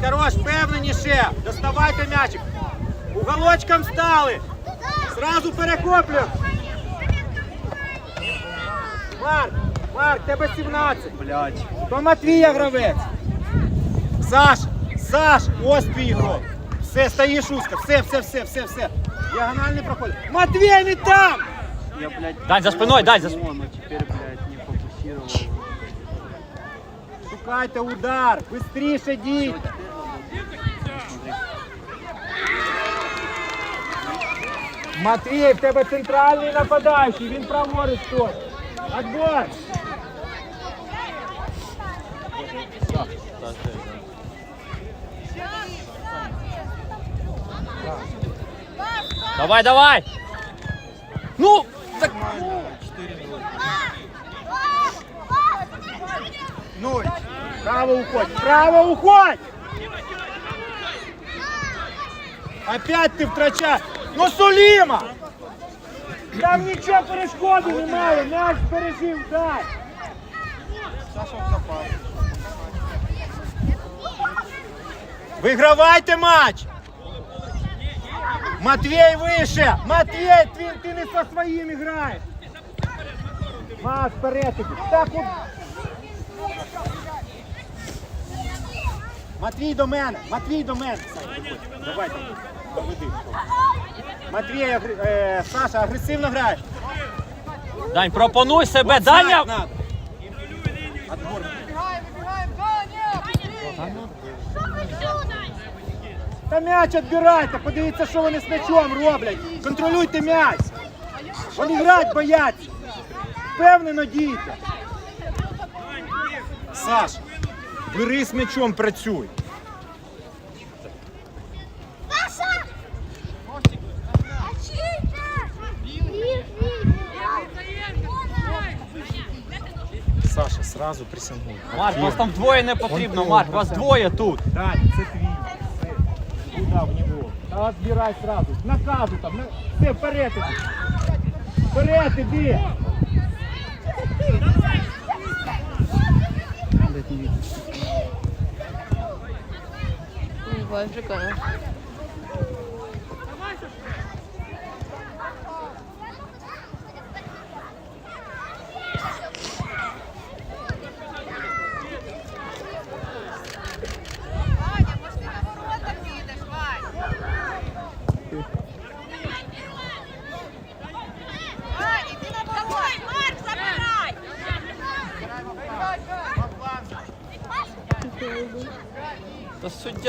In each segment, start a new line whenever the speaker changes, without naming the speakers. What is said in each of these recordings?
хорош, впевненіше. Доставайте м'ячик. Уголочком стали. Зразу перехоплюємо. Марк, Марк, тебе 17.
Блять.
То Матвія гравець. Саш, Саш, ось твій ігрок. Все, стоїш узко. Все, все, все, все, все. Діагональний проход. Матвій не там!
Я, блядь,
Дань, за спиной, Дань, за
спиной. Но теперь, блядь, не фокусировал.
Шукайте удар, бистріше дій. Матвій, в тебе центральний нападаючий, він праворуч тут. Отбор!
Давай, давай! Ну, так...
Ну, право уходь, право уходь! Опять ти втрачаєш. Ну, Суліма! Там нічого перешкоди немає, м'яч пережив, дай. Вигравайте матч! Матвій вище! Матвій, ти, ти не со своїм граєш! Макс, вперед іди. Так от. Матвій до мене! Матвій до мене! Давай там. Доведи. Матвій, агр- е, Саша, агресивно граєш.
Дань, пропонуй себе, Даня!
Отбор. Та м'яч відбирайте, подивіться, що вони з м'ячом роблять. Контролюйте м'яч. Вони грати бояться. Впевнено дійте. Саш, бери з м'ячом, працюй. Саша, сразу присягнуй.
Марк, вас там двоє не потрібно, Марк, вас двоє тут.
Дань, це твій. Куда в нього? Та збирай сразу. Наказу там. На... Все, вперед іди. Вперед іди.
Ой, прикольно.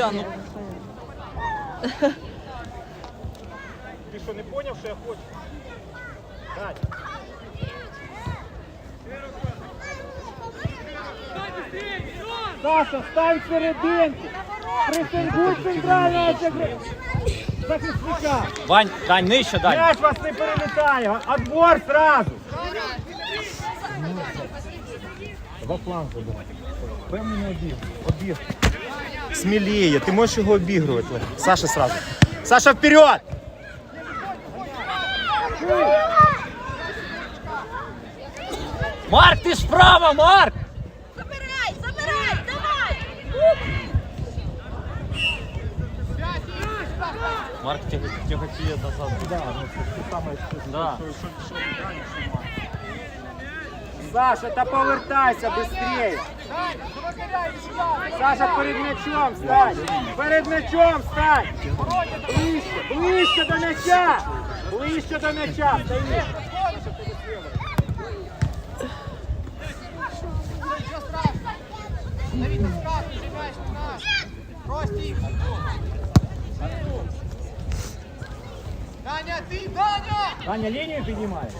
Та ну.
Ти що, не зрозумів, що я хочу? Дань. Саша, стань серединку. Присингуй центрального захисника.
Вань, Дань, нижче, Дань.
М'яч вас не перелітає. Отбор сразу. Два фланги. Певний обіг. Обіг. Сміліє, ти можеш його обігрувати. Саша сразу. Саша, вперед!
Марк, ти справа, Марк!
Забирай, забирай, давай!
Марк тяг- тяготіє назад. Да.
Саша, та повертайся быстрее. Саша, перед м'ячом стань. Перед м'ячом стань. Ближче, ближче до м'яча. Ближче до м'яча. Стоїш. Даня, лінію піднімає.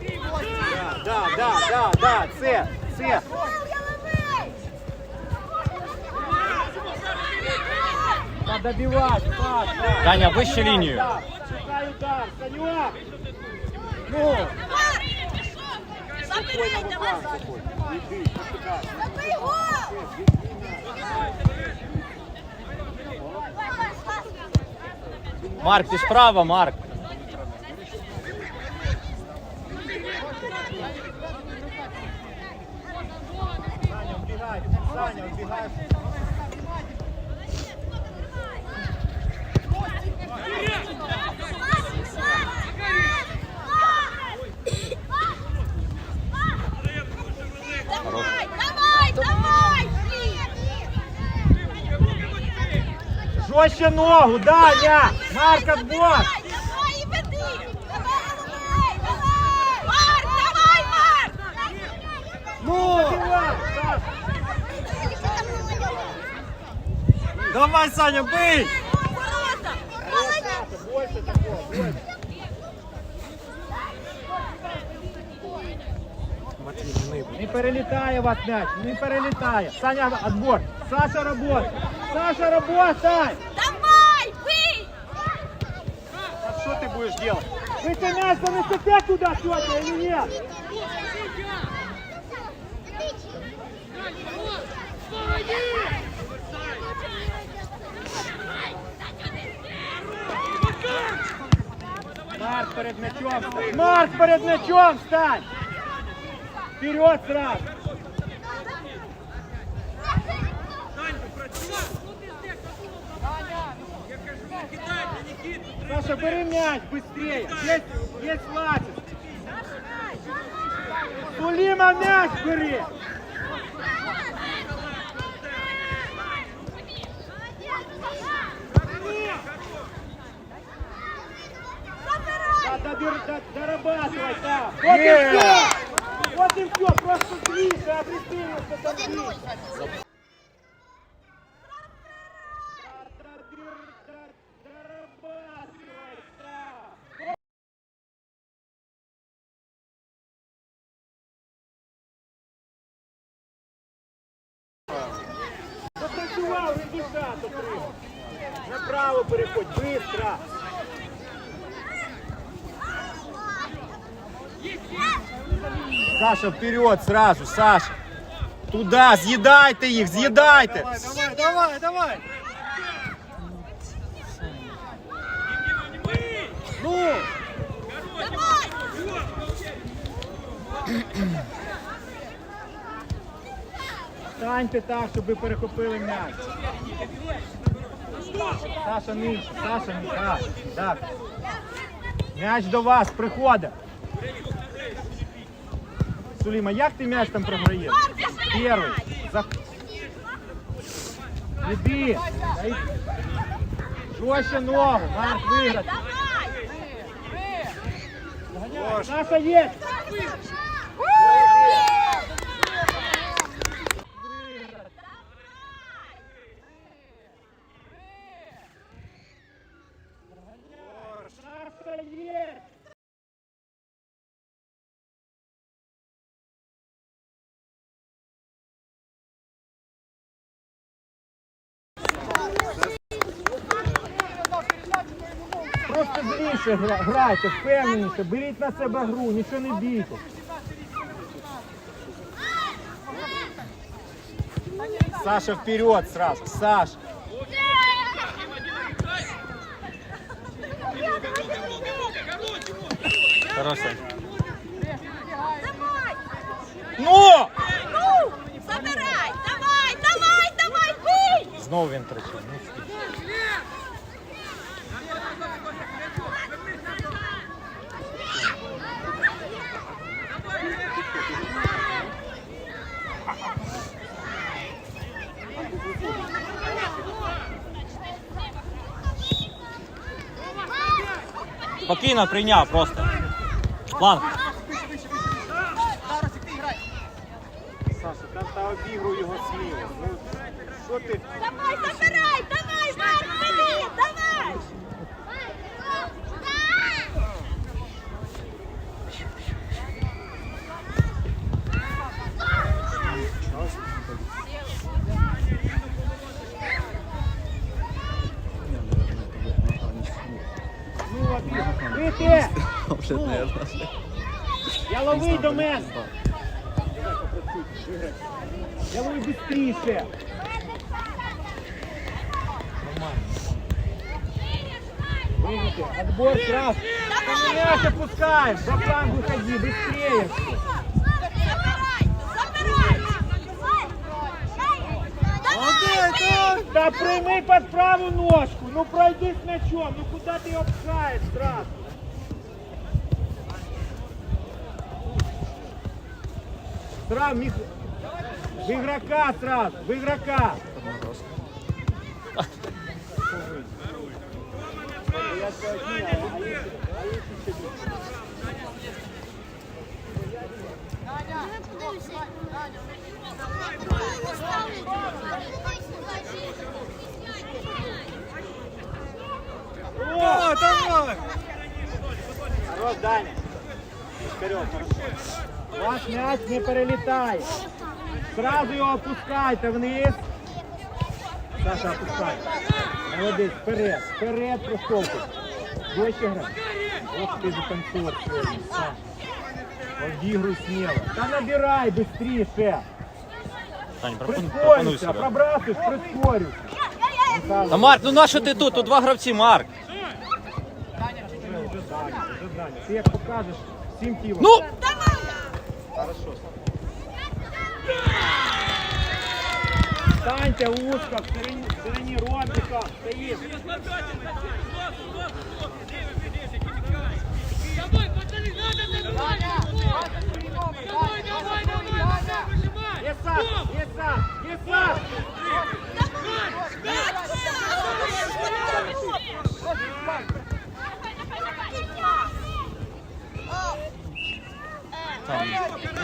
Да, да, да, да, да, це, це. Та добивати, так, так.
Даня, вище лінію.
Так, Шукай удар, Санюк. Ну,
Забирай, давай!
Марк, ти справа, Марк.
Саня, убігай, Саня, убігай. Жорстче ногу, Даня! Марк, отбор!
Давай, давай і веди! Давай, давай, давай! Марк, давай, Марк!
Ну! Саш,
Давай, Саня!
Молодець!
Больше такого, больше. Не перелітає вас м'яч, не перелітає. Саня, отбор. Саша, работай. Саша, работай!
Давай, бий!
А что ты будешь делать? Вы ты мяч занесете туда, тетя, или нет? Марк перед мячом встань. Марк перед мячом встань! Вперед сразу! Саша, бери мяч быстрее! Есть, есть Латис! Сулима мяч бери! Дорабатывай, да! Вот и все! Вот и все! Просто ближе, обрисуешься там Попрацював результат отримав. Направо переходь, быстро. Саша, вперед сразу, Саша. Туда, съедайте их, съедайте.
Давай, давай, давай!
Ну,
Давай!
Станьте так, щоб ви перехопили м'яч. Саша нижче, Саша нижче. Так, так. М'яч до вас приходить. Суліма, як ти м'яч там програєш? Перший. За... Іди. Жорстче ногу. Марк виграти. Саша є. Просто ближче гра- грайте, впевненіше, беріть на себе гру, нічого не бійтесь. Саша вперед сразу, Саша.
Хорош, Сань.
Давай!
Ну!
Ну! Забирай! Давай, давай, давай, бий!
Знову він тричі. Спокійно прийняв просто. План.
Саша, там та обігруй його сміло. Ну, що ти?
Давай, забирай! Давай, Марк, бери! Давай!
Ну, обіг. Вийти! Я ловий до мене. Я ловий швидше. Выйдите, отбор сразу. Мяч опускаем, за фланг выходи, быстрее.
Забирай! Забирай! Давай!
Да прийми під праву ножку, ну пройди з м'ячом, ну куди ти його пхаєш сразу? Сразу, Мих... в игрока сразу, в игрока.
О, давай!
Хорош, Даня. Вперед, хорошо. Ваш м'яч не перелітає. Сразу його опускайте вниз. Саша, опускай. Молодець, вперед, вперед, проштовхуй. Ближче грай. Ох ти же танцор сьогодні, Саша. Обігруй сміло. Та набирай швидше.
Пропон- пропонуй
Прискорюйся,
себе.
прискорюйся.
Та Марк, ну нащо ти тут? Тут два гравці, Марк.
Вже Даня, вже Даня. Ти як покажеш всім тілом.
Ну!
Хорошо. Станьте узко, в стороні, в стороні ромбика, стоїть. Є Саш,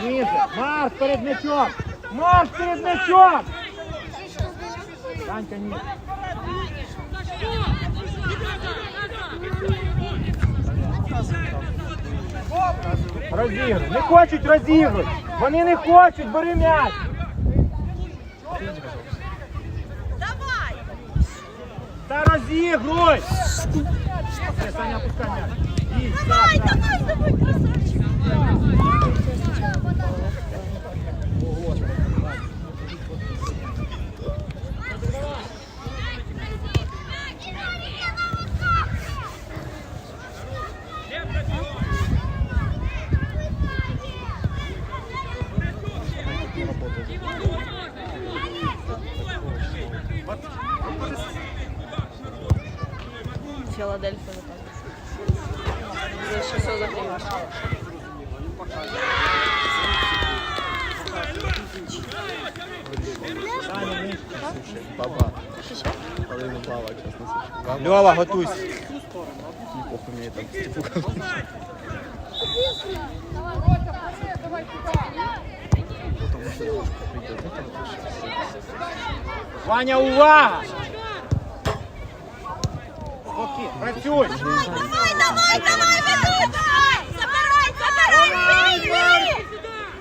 Ниже, Марш перед мячом. Марш перед мячом. Ниже. Розігруй. Не хочуть розігруй. Вони не хочуть, бери м'яч.
Давай!
Та розігруй. Саня, опускай м'яч.
Давай, давай, давай, красавчик!
Льова, готуйся. Ваня, увага! Спокій, працюй!
Давай, давай, давай, давай! Забирай, забирай! Бей, бей!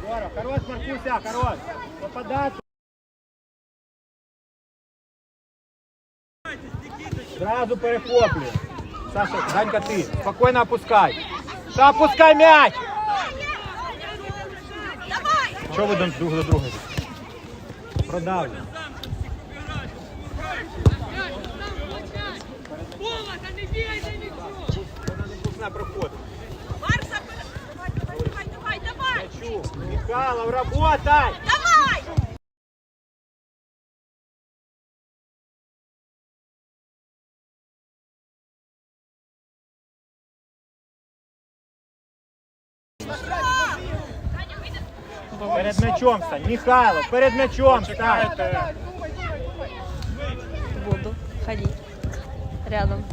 Здорово, хорош, Маркуся, хорош! Попадаться! Зразу перехоплюй. Саша, Данька, ти. Спокійно опускай. Та опускай м'яч!
Давай!
Чого ви друг до друга? Продавлю. Вона проходить.
Забирай! Давай, давай, давай, давай!
Чу, Михайлов, работай!
Давай!
Перед м'ячом стань. Михайлов, перед м'ячом стань.
Буду ходить рядом.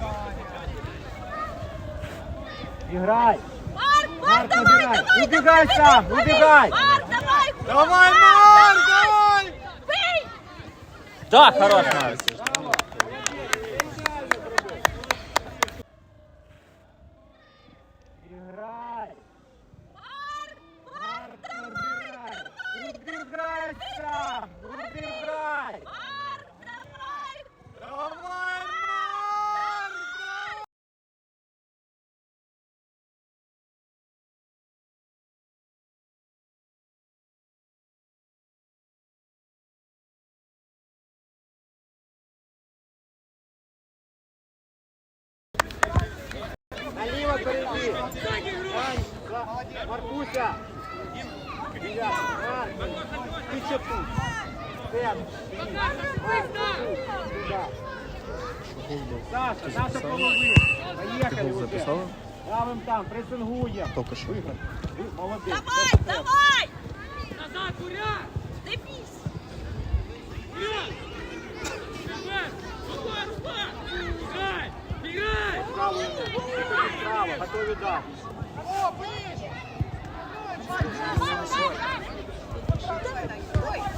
Играй.
Марк,
Марк,
Марк, давай,
набирай.
давай!
Убегай
давай,
сам,
давай!
убегай.
Марк, давай!
Давай, Марк, давай!
Бей!
Так, хорош, Марк.
Маркуся. Ти що тут? Саша, Саша половина. Поехали уже. Давим там, пресингуємо. Только що. Виход. Молодець.
Давай, давай! Назад!
Право, право, готові дати.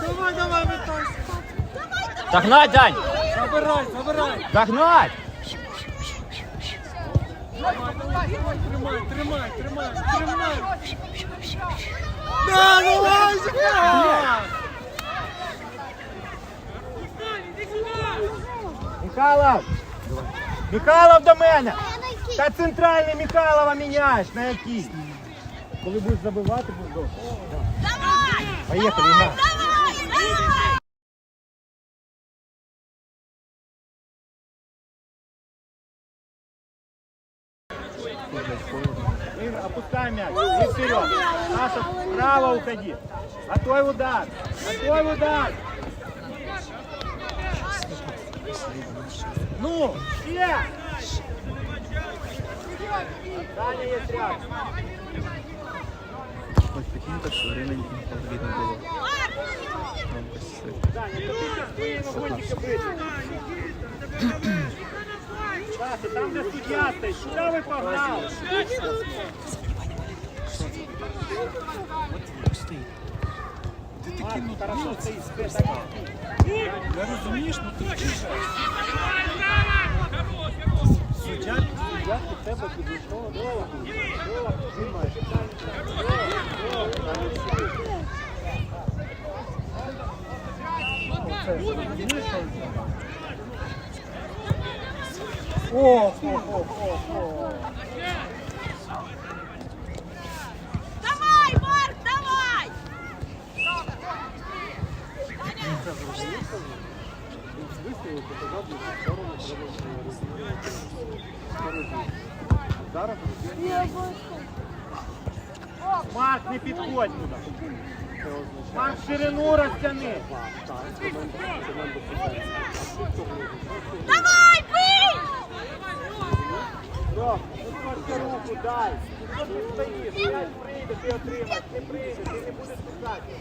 Давай, давай, метайся.
Догнать, Дань!
Забирай, забирай.
Догнать!
Тримай, тримай, тримай, тримай. Да, давай, забирай. Михайлов! Михайлов до мене! Та центральний Михайлова міняєш, на який? Коли будеш забивати, будеш добре.
Давай!
Поїхали.
Давай! Давай!
Мы опускаем мяч. И вперед. Саша, вправо уходи. Готовь удар. Готовь удар. Ну, все. Даня есть рядом.
Хоть прикинь, так що рівень видно було.
Даня, ну ты сейчас свои ноготики брысь. Саша, там где судья стоит. Куда вы погнали? Марк, хорошо стоит. Спи, так. Я розумієш, ну ти Суддя, суддя до тебе підійшов. Льова, Льова, тримай. Льова, О, о, о, о, о.
Давай, Марк, давай!
Марк, не підходь туди. Марк, ширину розтяни.
Давай, бий!
Ну просто руку дай. Що ти стоїш? М'яч прийде, ти отримаєш. Не прийде, ти не будеш писати.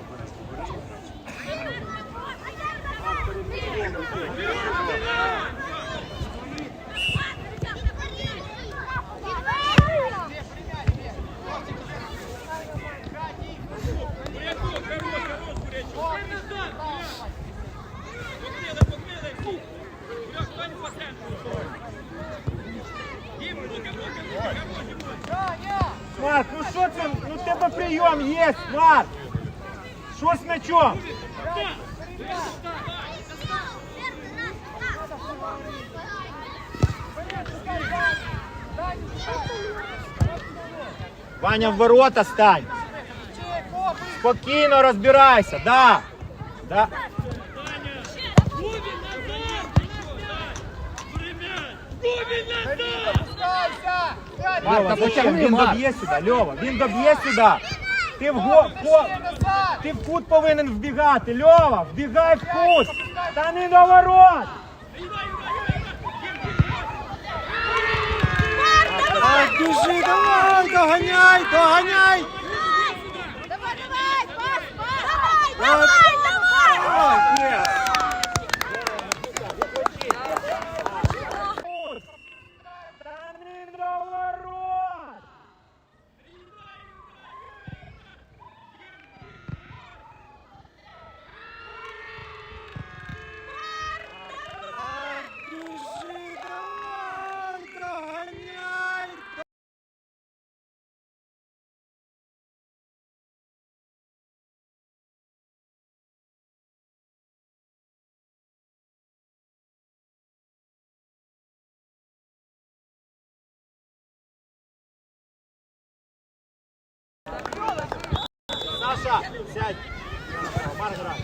Марк, ну що це? Ну в тебе прийом є, Марк. Що з м'ячом? Ваня, в ворота стань. Спокійно розбирайся, да. да. Льова, зачем? Він
Марк.
доб'є сюди, Льова, він доб'є сюди. Ти в, го, ти в кут повинен вбігати, Льова, вбігай в кут. Та не до ворот. Так, біжи, давай, доганяй, доганяй.
Давай, давай, пас, пас! Давай, давай, давай!
Ой, ні. Та не до ворот. Біжи, давай, доганяй. Саша, сядь. Грай.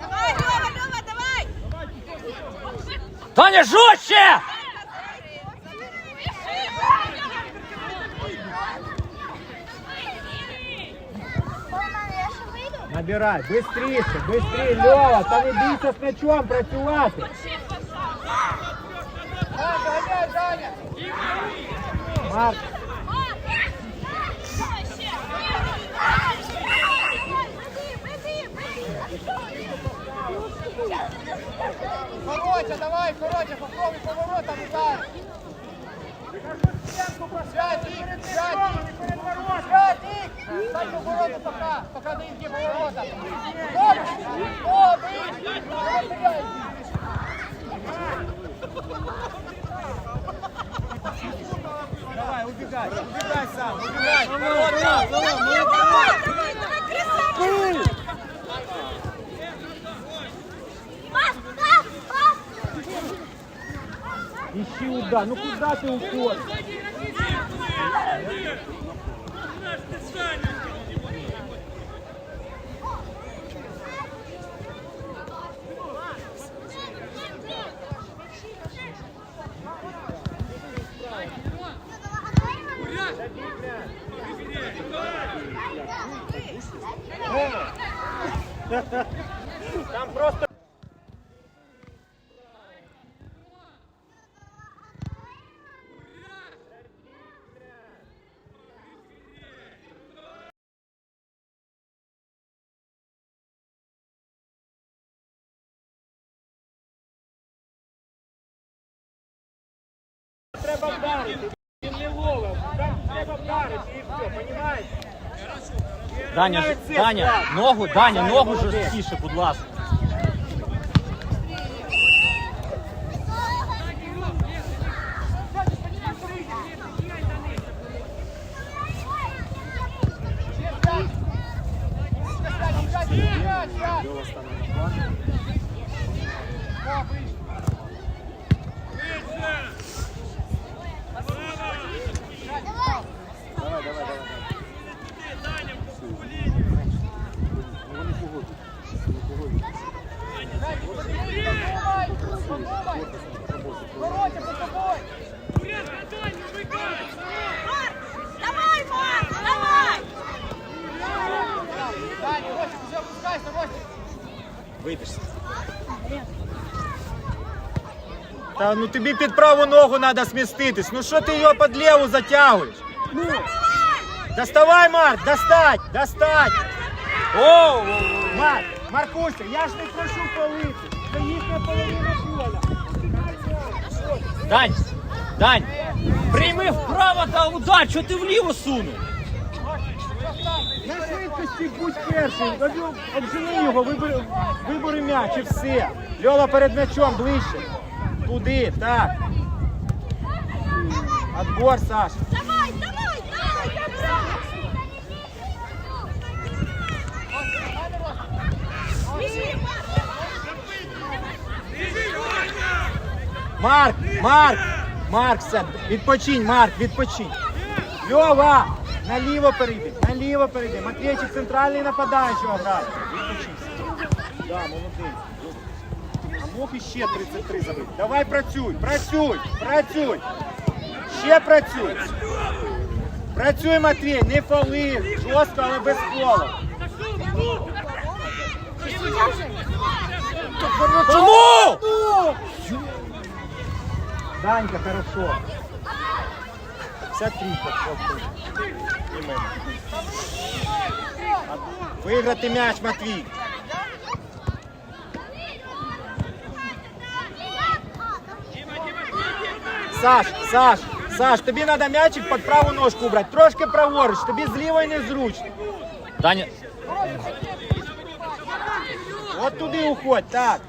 Давай, Лёва, Лёва, давай!
Таня, жорстче!
Набирай, быстріше, быстрее, Льова, та не бійся з м'ячом працювати. Марк. Короче, давай, короче, попробуй поворотом удар. Давай, убегай, убегай сам. Ищи удар, ну куда ты уходишь? Там просто... Треба вдарити. Він не ловив. Там треба вдарити і все, розумієш?
Даня, ж- Даня, ногу, Даня, ногу жорсткіше, будь ласка.
Давай, давай, давай.
Вийдешся. Та ну тобі під праву ногу треба сміститись. Ну що ти його під ліву затягуєш? Ну. Доставай, Марк, достать, достать!
Оу!
Марк, Маркуся, я ж не прошу палити. Це їхня половина поля.
Дань, Дань, прийми вправо та удар, що ти вліво сунув?
На швидкості будь перший. Об'ю- Обжени його, вибери, вибери м'яч і все. Льова перед м'ячом ближче. Туди, так. Отбор, Саш.
Давай, давай, давай, давай! Біжи,
Марк, Марк, Марк, все, відпочинь, Марк, відпочинь. Льова, наліво перейди, наліво перейди. Матвійчик центральний нападаючого грає. Відпочинь. Да, молодець. А мог іще 33 забити. Давай працюй, працюй, працюй. Ще працюй. Працюй, Матвій, не фали. Жорстко, але без фолу.
Чому?
Данька, хорошо. Вся трійка хлопці. І ми. А- Виграти м'яч, Матвій. Саш, Саш, Саш, тобі треба м'ячик під праву ножку брати. Трошки праворуч, тобі з лівої незручно.
Даня,
От туди уходь, так.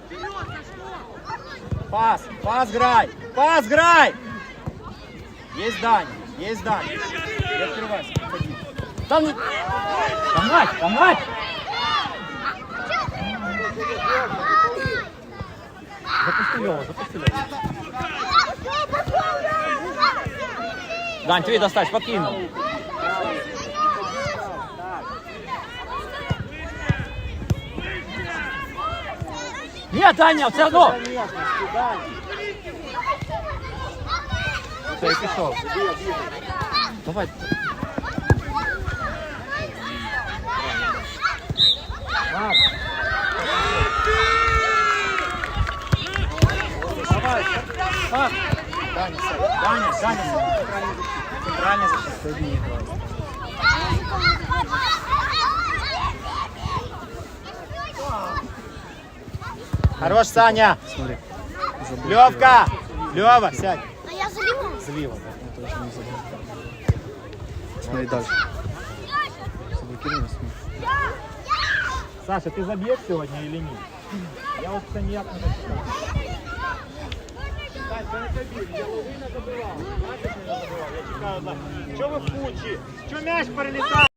Пас, пас грай, Пас грай. Есть Даня, есть Даня. Не открывайся, ходи.
та ну... Та мать, та мать! Запусти Льова, запусти Льова. Дань, твій достать, спокійно. Ні, Даня, все одно. Все, я пішов. Давай.
Марк. Давай, Марк. Даня. Даня, Даня. Центральный защитник. Центральний защитник. Хорош, Саня.
Смотри.
Левка. Лева, сядь.
А я заліву.
Зліва.
Я тоже не забыл. Смотри дальше. Заблокируй нас.
Саша, ти заб'єш сьогодні чи ні? Я от це ніяк не дочекав. Сань, це не тобі, я ловина забивав. Бачиш, не забивав, я чекаю. за- Що ви в кучі? Що м'яч перелітає?